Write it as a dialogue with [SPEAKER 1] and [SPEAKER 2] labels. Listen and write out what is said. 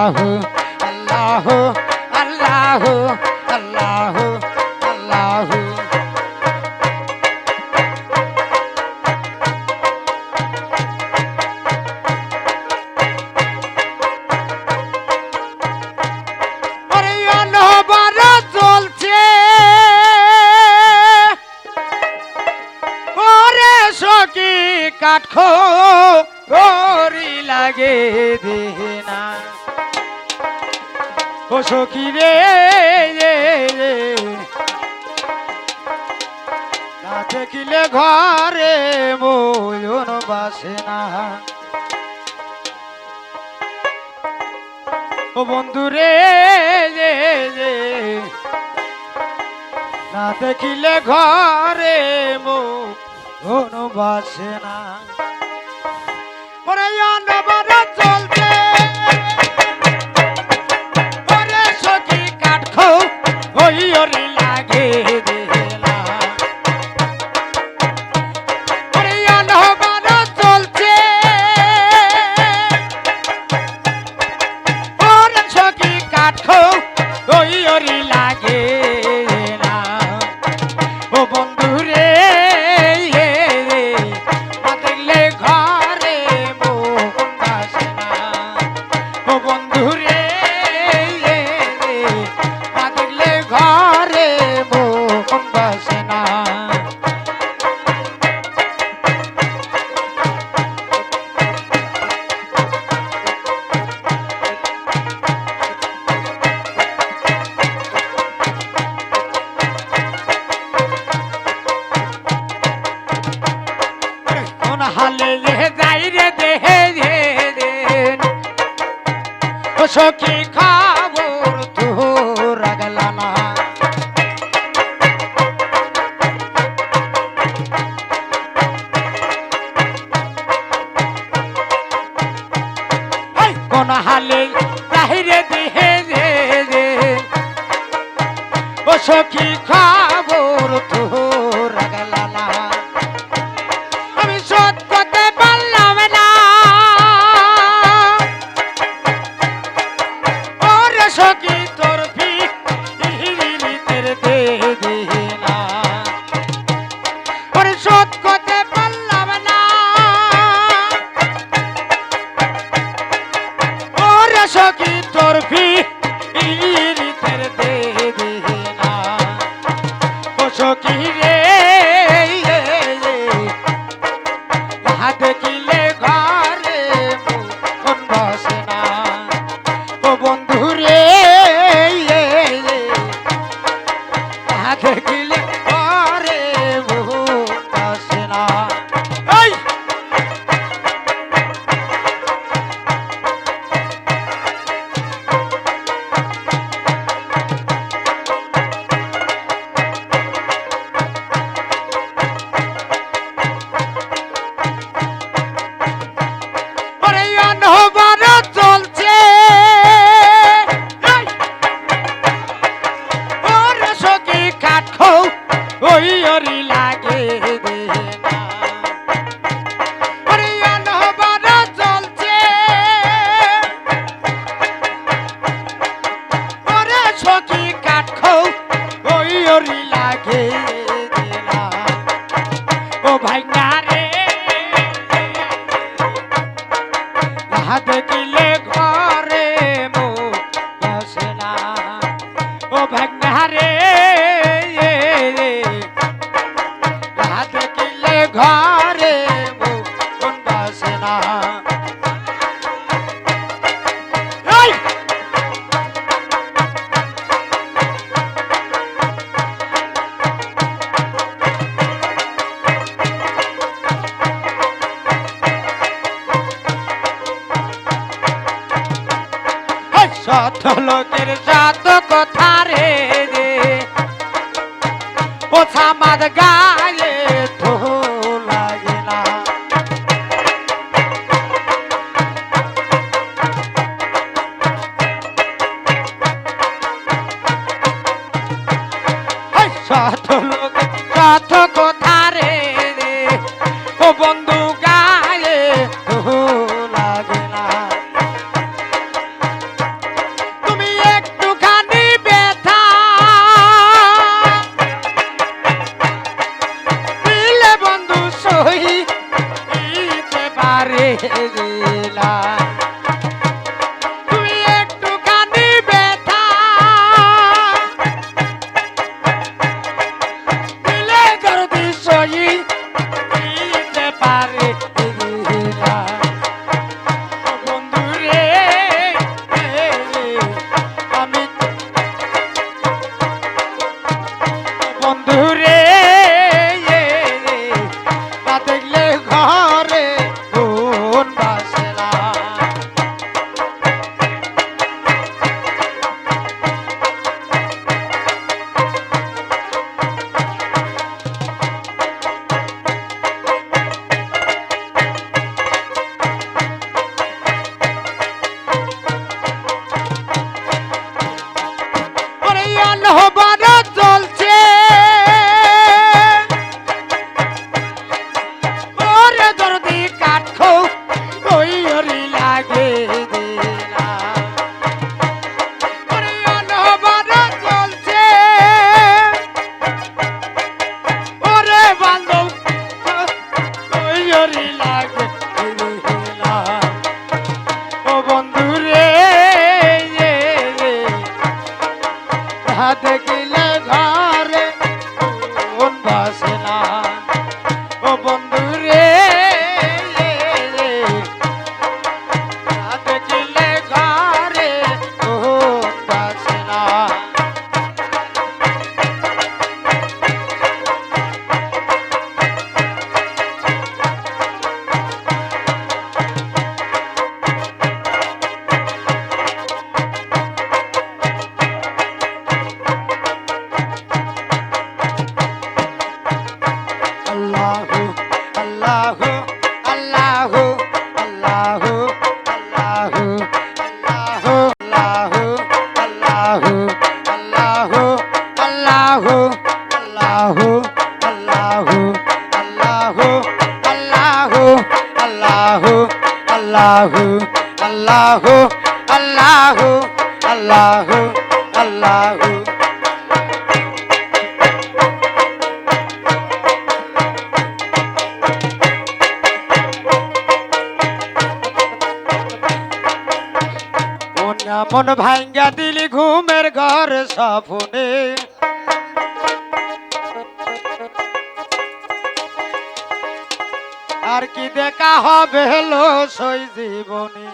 [SPEAKER 1] আল্লাহ আল্লাহ আল্লাহ আল্লাহ আল্লাহ। কাঠ খরি লাগে দেহে না। ও সখী রে না দেখিলে ঘরে ময়ূর বাসে না। ও বন্ধু রে না দেখিলে ঘরে মন বাসে না। লাগে হালে রে যাই রে দেহে রে রে। ও সখী খবর তো রাগলা না। কোন হালে যাই রে দেহে রে রে। ও সখী খা হাতে দিলে ঘর। শত লোকের জাত কথা রে। ও সামাদ গায় আল্লাহু আল্লাহু আল্লাহু আল্লাহু। মন ভাঙ্গা দিলি, ঘুমের ঘর সাফনে আর কি দেখা হবে লো সই জীবনী?